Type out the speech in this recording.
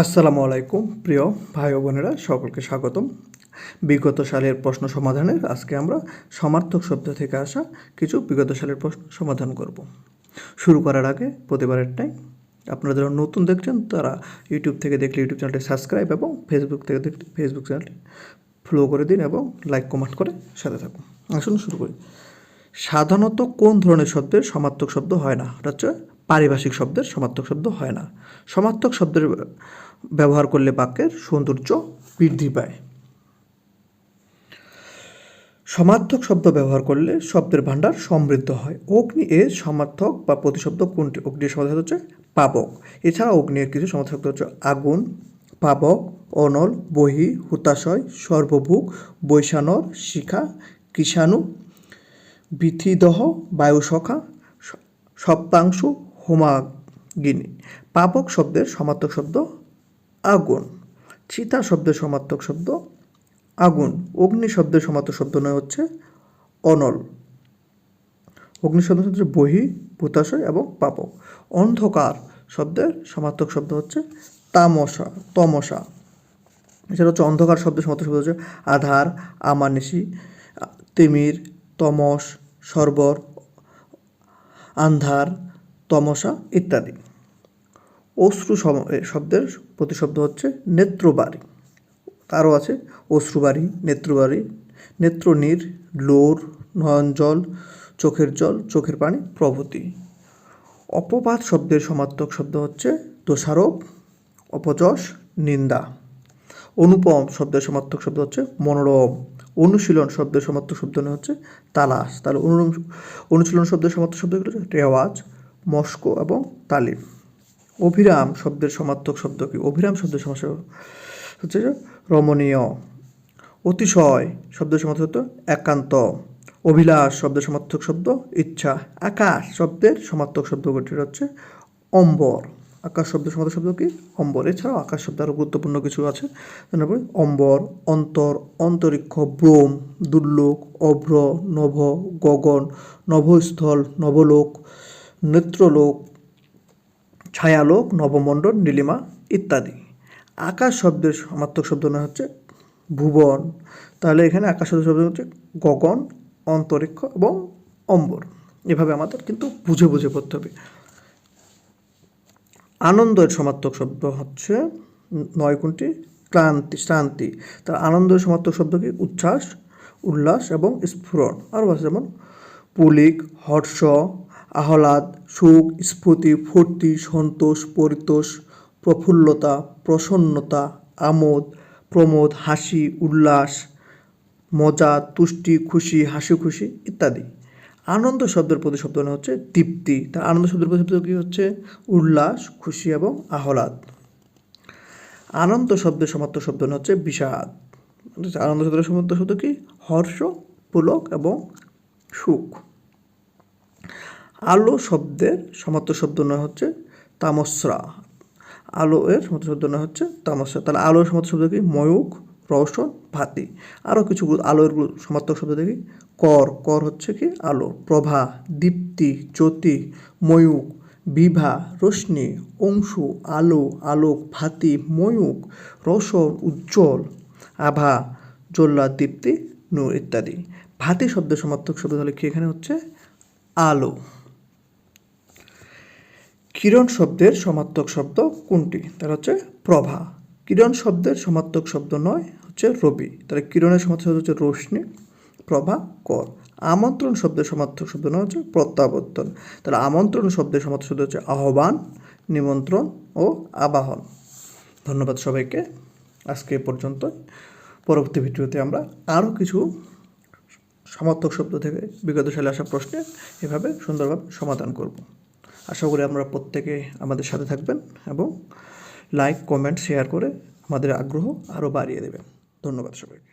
আসসালামু আলাইকুম, প্রিয় ভাই বোনেরা, সকলকে স্বাগতম। বিগত সালের প্রশ্ন সমাধানের আজকে আমরা সমার্থক শব্দ থেকে আসা কিছু বিগত সালের প্রশ্ন সমাধান করব। শুরু করার আগে প্রতিবারেরটাই আপনারা যারা নতুন দেখছেন, তারা ইউটিউব থেকে দেখলে ইউটিউব চ্যানেলটি সাবস্ক্রাইব এবং ফেসবুক থেকে দেখলে ফেসবুক চ্যানেলটি ফলো করে দিন এবং লাইক কমেন্ট করে সাথে থাকুন। আসুন শুরু করি। সাধারণত কোন ধরনের শব্দের সমার্থক শব্দ হয় না? এটা হচ্ছে পারিভাষিক শব্দের সমার্থক শব্দ হয় না। সমার্থক শব্দের ব্যবহার করলে বাক্যের সৌন্দর্য বৃদ্ধি পায়। সমার্থক শব্দ ব্যবহার করলে শব্দের ভাণ্ডার সমৃদ্ধ হয়। অগ্নি এর সমার্থক বা প্রতিশব্দ কোনটি? অগ্নির সমার্থক হচ্ছে পাবক। এছাড়া অগ্নির কিছু সমার্থক হচ্ছে আগুন, পাবক, অনল, বহি, হুতাশয়, সর্বভুক, বৈশানর, শিখা, কৃষাণু বিথিদহ স- সপ্তাংশু হোমাগিনী পাবক শব্দের সমার্থক শব্দ আগুন, চিতা শব্দের সমার্থক শব্দ আগুন, অগ্নি শব্দের সমার্থক শব্দ নয় হচ্ছে অনল। অগ্নি শব্দ হচ্ছে বহি, ভূতাশয় এবং পাপক। অন্ধকার শব্দের সমার্থক শব্দ হচ্ছে তামসা, তমসা। এছাড়া হচ্ছে অন্ধকার শব্দের সমার্থক শব্দ হচ্ছে আধার, আমানিশি, তিমির, তমস সর্বর, আন্ধার, তমসা ইত্যাদি। অশ্রু শব্দের প্রতিশব্দ হচ্ছে নেত্রবাড়ি তারও আছে অশ্রুবাড়ি নেত্রবাড়ি নেত্রনীর, লোর নয়ন জল চোখের জল, চোখের পানি, প্রভৃতি। অপবাদ শব্দের সমার্থক শব্দ হচ্ছে দোষারোপ, অপযশ, নিন্দা। অনুপম শব্দের সমার্থক শব্দ হচ্ছে মনোরম। অনুশীলন শব্দের সমার্থক শব্দ হচ্ছে তালাশ। তাহলে অনুশীলন শব্দের সমার্থক শব্দগুলো হচ্ছে রেওয়াজ, মস্কো এবং তালিম। অভিরাম শব্দের সমার্থক শব্দ কি? অভিরাম শব্দের সমস্যা হচ্ছে রমণীয়। অতিশয় শব্দের সমার্থক শব্দ একান্ত। অভিলাষ শব্দের সমার্থক শব্দ ইচ্ছা। আকাশ শব্দের সমার্থক শব্দটি হচ্ছে অম্বর। আকাশ শব্দের সমার্থক শব্দ কি? অম্বর। এছাড়াও আকাশ শব্দ আরও গুরুত্বপূর্ণ কিছু আছে। তারপরে অম্বর, অন্তর, অন্তরিক্ষ, ব্রোম, দুর্লোক, অভ্র, নভ, গগন, নভস্থল নবলোক নেত্রলোক, ছায়ালোক, নবমণ্ডল, নীলিমা ইত্যাদি। আকাশ শব্দের সমার্থক শব্দ না হচ্ছে ভুবন। তাহলে এখানে আকাশ শব্দের শব্দ হচ্ছে গগন, অন্তরিক্ষ এবং অম্বর। এভাবে আমাদের কিন্তু বুঝে বুঝে পড়তে হবে। আনন্দের সমার্থক শব্দ হচ্ছে নয় কোনটি? ক্লান্তি, শ্রান্তি। তার আনন্দের সমার্থক শব্দ কি উচ্ছ্বাস, উল্লাস এবং স্ফুরণ। আরও আছে যেমন, পুলিক, হর্ষ, আহ্লাদ, সুখ, স্ফূর্তি, ফুর্তি, সন্তোষ, পরিতোষ, প্রফুল্লতা, প্রসন্নতা, আমোদ, প্রমোদ, হাসি, উল্লাস, মজা, তুষ্টি, খুশি হাসি খুশি ইত্যাদি। আনন্দ শব্দের প্রতিশব্দ মানে হচ্ছে তৃপ্তি। তার আনন্দ শব্দের প্রতিশব্দ কী হচ্ছে? উল্লাস, খুশি এবং আহ্লাদ। আনন্দ শব্দের সমাপ্ত শব্দ মানে হচ্ছে বিষাদ। আনন্দ শব্দের সমার্থক শব্দ কি? হর্ষ, পুলক এবং সুখ। আলো শব্দের সমাপ্ত শব্দ নয় হচ্ছে তামস্রা। আলো এর সমার্থক শব্দ নয় হচ্ছে তামস্রা। তাহলে আলোর সমার্থক শব্দ কি? ময়ূক রওশন ভাতি। আরও কিছু আলোর সমার্থক শব্দ দেখি। কর কর হচ্ছে কি? আলো। প্রভা, দীপ্তি, জ্যোতি, ময়ূক, বিভা, রশ্মি, অংশু, আলো, আলোক, ভাতি, ময়ূক রসন উজ্জ্বল, আভা জল্লা দীপ্তি নূর ইত্যাদি। ভাতি শব্দের সমার্থক শব্দ তাহলে কি এখানে হচ্ছে? আলো। কিরণ শব্দের সমার্থক শব্দ কোনটি? তার হচ্ছে প্রভা। কিরণ শব্দের সমার্থক শব্দ নয়, হচ্ছে রবি। তাহলে কিরণের সমার্থক শব্দ হচ্ছে রোশনি প্রভা, কর। আমন্ত্রণ শব্দের সমার্থক শব্দ নয়, হচ্ছে প্রত্যাবর্তন। তাহলে আমন্ত্রণ শব্দের সমার্থক শব্দ হচ্ছে আহ্বান, নিমন্ত্রণ ও আবাহন। ধন্যবাদ সবাইকে। আজকে পর্যন্ত পরবর্তী ভিডিওতে আমরা আরও কিছু সমার্থক শব্দ থেকে বিগত সালে আসা প্রশ্নের এভাবে সুন্দরভাবে সমাধান করব। আশা করি আমরা প্রত্যেকে আমাদের সাথে থাকবেন এবং লাইক কমেন্ট শেয়ার করে আমাদের আগ্রহ আরও বাড়িয়ে দেবেন। ধন্যবাদ সবাইকে।